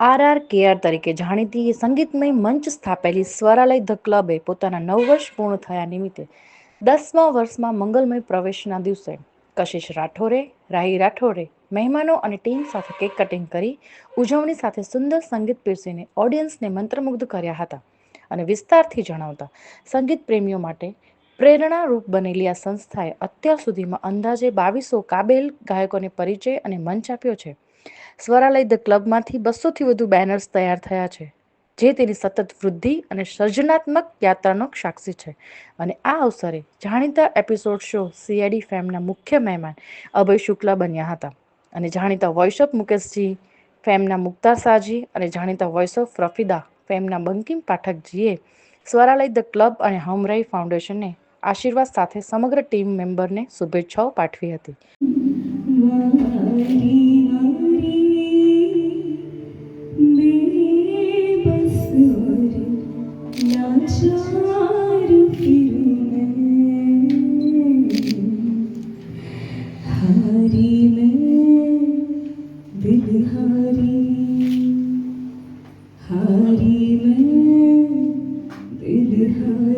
R R KR તરીકે જાણીતી સંગીતમય મંચ સ્થાપેલી સ્વરાલય ધ ક્લબે પોતાના નવ વર્ષ પૂર્ણ થયા નિમિત્તે દસમા વર્ષમાં મંગલમય પ્રવેશના દિવસે કશિશ રાઠોરે, રાહી રાઠોરે, મહેમાનો અને ટીમ સાથે કેક કટિંગ કરી ઉજવણી સાથે સુંદર સંગીત પીરસીને ઓડિયન્સને મંત્રમુગ્ધ કર્યા હતા અને વિસ્તારથી જણાવતા, સંગીત પ્રેમીઓ માટે પ્રેરણારૂપ બનેલી આ સંસ્થાએ અત્યાર સુધીમાં અંદાજે બાવીસો કાબેલ ગાયકોને પરિચય અને મંચ આપ્યો છે. સ્વરાલય ધ ક્લબમાંથી બસોથી વધુ બેનર્સ તૈયાર થયા છે, જે તેની સતત વૃદ્ધિ અને સર્જનાત્મક યાત્રાનો સાક્ષી છે. અને આ અવસરે જાણીતા એપિસોડ શો સીઆઈડી ફેમના મુખ્ય મહેમાન અભય શુક્લા બન્યા હતા. અને જાણીતા વોઇસ ઓફ મુકેશજી ફેમના મુક્તા સાજી અને જાણીતા વોઇસ ઓફ રફીદા ફેમના બંકિમ પાઠકજીએ સ્વરાલય ધ ક્લબ અને હમરાઈ ફાઉન્ડેશનને આશીર્વાદ સાથે સમગ્ર ટીમ મેમ્બરને શુભેચ્છાઓ પાઠવી હતી. हारी मैं दिल हारी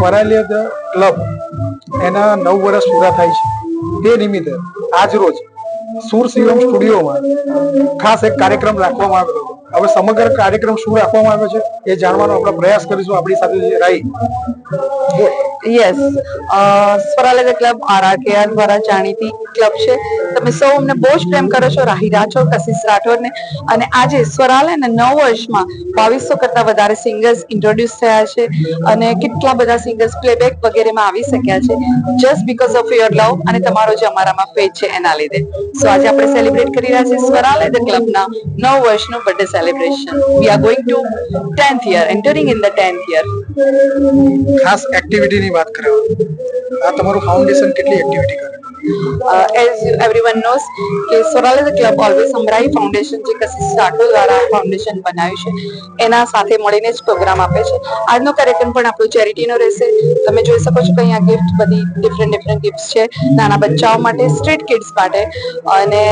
સ્વરાલય ધ ક્લબ એના નવ વર્ષ પૂરા થાય છે. તે નિમિત્તે આજ રોજ સુર શિવમ સ્ટુડિયોમાં ખાસ એક કાર્યક્રમ રાખવામાં આવ્યો હતો. હવે સમગ્ર કાર્યક્રમ શું રાખવામાં આવ્યો છે એ જાણવાનો આપણે પ્રયાસ કરીશું. આપણી સાથે રાઈ યસ સ્વરાલય ક્લબ આરઆરકેઆર દ્વારા જાણીતી ક્લબ છે. તમે સૌ અમને બહુ જ પ્રેમ કરો છો. રાહી રાઠોડ, કશિશ રાઠોડને. અને આજે સ્વરાલયના નવ વર્ષમાં બાવીસો કરતા વધારે સિંગર્સ ઇન્ટ્રોડ્યુસ થયા છે અને કેટલા બધા સિંગર્સ પ્લેબેક વગેરેમાં આવી શક્યા છે. Just because of your love અને તમારો જે અમારામાં ફેજ છે એના લીધે. સો આજે આપણે સેલિબ્રેટ કરી રહ્યા છીએ સ્વરાલય ધ ક્લબના નવ વર્ષનું birthday celebration we are going to tenth year entering in the tenth year ખાસ એક્ટિવિટીની વાત કરીએ આ તમારું ફાઉન્ડેશન કેટલી એક્ટિવિટી કરે? એઝ એવરીવન નોઝ કે Swaralay club always Hamrai foundation જે કશિશ રાઠોડ દ્વારા ફાઉન્ડેશન બનાવ્યું છે. એના સાથે મળીને જ પ્રોગ્રામ આપે છે. આજનો કાર્યક્રમ પણ આપણો ચેરિટીનો રહેશે. તમે જોઈ શકો છો કે અહીંયા ગિફ્ટ બધી ડિફરન્ટ ડિફરન્ટ ગિફ્ટ છે. નાના બચ્ચાઓ માટે સ્ટ્રીટ કિડ્સ માટે. અને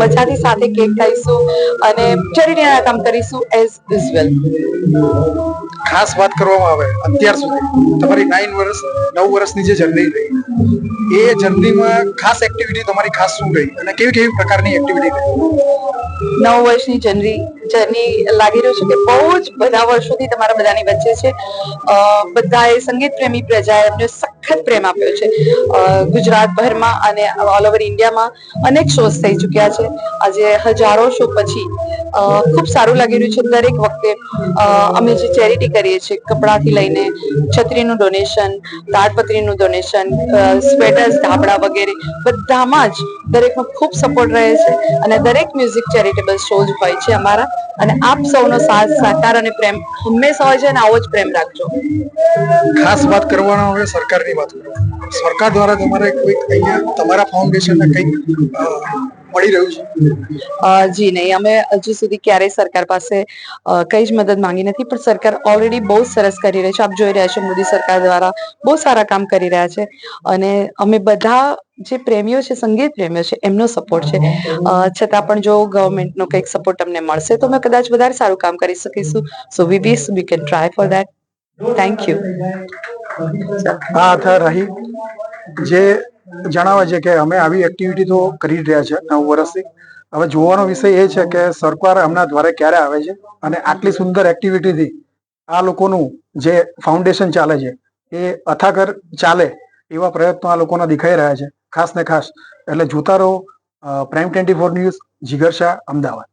મજાની સાથે કેક ખાઈશું અને ચેરિટીના કામ કરીશું એઝ યુઝ્યુઅલ ખાસ વાત કરવામાં આવે અત્યાર સુધી. તમારી નાઇન વર્ષ, નવ વર્ષની જે જર્ની રહી, એ જર્નીમાં ખાસ એક્ટિવિટી તમારી ખાસ શું રહી અને કેવી કેવી પ્રકારની એક્ટિવિટી રહી નવ વર્ષની જર્ની જર્ની લાગી રહ્યું છે કે બહુ જ બધા વર્ષોથી તમારા બધાની વચ્ચે છે. બધાએ સંગીત પ્રેમી પ્રજાએ અમને સખત પ્રેમ આપ્યો છે. ગુજરાતભરમાં અને ઓલ ઓવર ઇન્ડિયામાં અનેક શોઝ થઈ ચૂક્યા છે. આજે હજારો શો પછી ખૂબ સારું લાગી રહ્યું છે દરેક વખતે. અમે જે ચેરિટી કરીએ છીએ, કપડાથી લઈને છત્રીનું ડોનેશન તાડપત્રીનું ડોનેશન સ્વેટર્સ, ધાબળા વગેરે, બધામાં જ દરેકનો ખૂબ સપોર્ટ રહે છે અને દરેક મ્યુઝિક ચેરિટેબલ શોઝ હોય છે અમારા. અને આપ સૌનો સાથ, સહકાર અને પ્રેમ હંમેશા હોય છે અને આવો જ પ્રેમ રાખજો. ખાસ વાત કરવાનો હવે સરકારની વાત કરો. સરકાર દ્વારા તમારે કોઈક અહીંયા તમારા ફાઉન્ડેશનને કંઈક મળી રહ્યું છે? જી નહીં. અમે હજુ સુધી ક્યારેય સરકાર પાસે કઈ જ મદદ માંગી નથી પણ સરકાર ઓલરેડી બહુ સરસ કરી રહી છે. આપ જોઈ રહ્યા છો મોદી સરકાર દ્વારા બહુ સારા કામ કરી રહ્યા છે. અને અમે બધા જે પ્રેમીઓ છે સંગીત પ્રેમીઓ છે એમનો સપોર્ટ છે. છતાં પણ જો ગવર્મેન્ટનો કંઈક સપોર્ટ અમને મળશે તો અમે કદાચ વધારે સારું કામ કરી શકીશું. So we we we can try for that thank you આ હતા રહી. જે જણાવે છે કે અમે આવી એક્ટિવિટી તો કરી રહ્યા છે નવ વર્ષથી. હવે જોવાનો વિષય એ છે કે સરકાર હમણાં દ્વારે ક્યારે આવે છે અને આટલી સુંદર એક્ટિવિટીથી આ લોકોનું જે ફાઉન્ડેશન ચાલે છે એ અથાગર ચાલે એવા પ્રયત્નો આ લોકોના દેખાઈ રહ્યા છે. ખાસ ને ખાસ. એટલે જોતા રહો prime twenty four news, Jigar Shah, Ahmedabad.